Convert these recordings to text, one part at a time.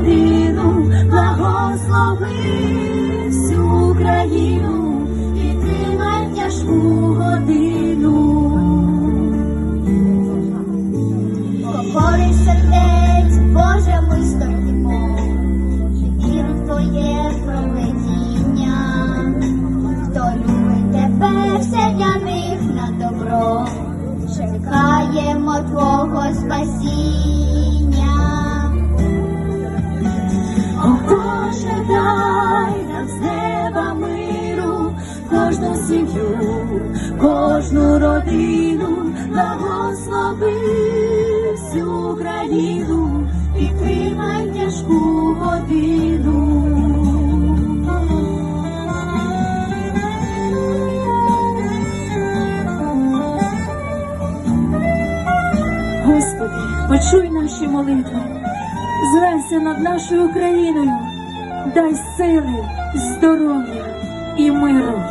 Годину, благослови кожну сім'ю, кожну родину, благослови всю Україну, підтримай тяжку годину. Господи, почуй наші молитви, зглянься над нашою країною, дай сили, здоров'я і миру.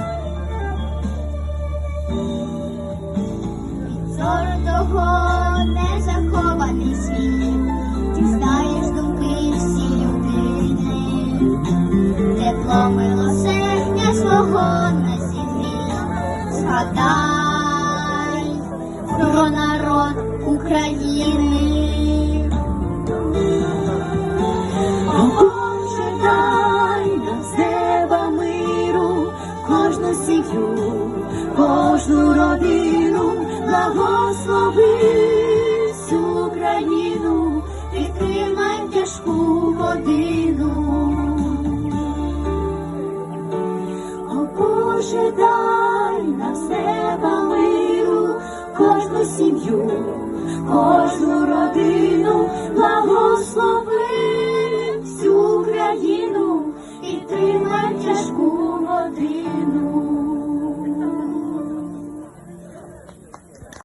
Зору того не захований світ, ти знаєш думки всі людини, тепло милосердя свого на землі, згадай про народ України. Боже, дай нам з неба миру, кожну сім'ю, кожну родину, благослови всю Україну, підтримай тяжку годину. О Боже, дай нам з неба миру, кожну сім'ю, кожну родину.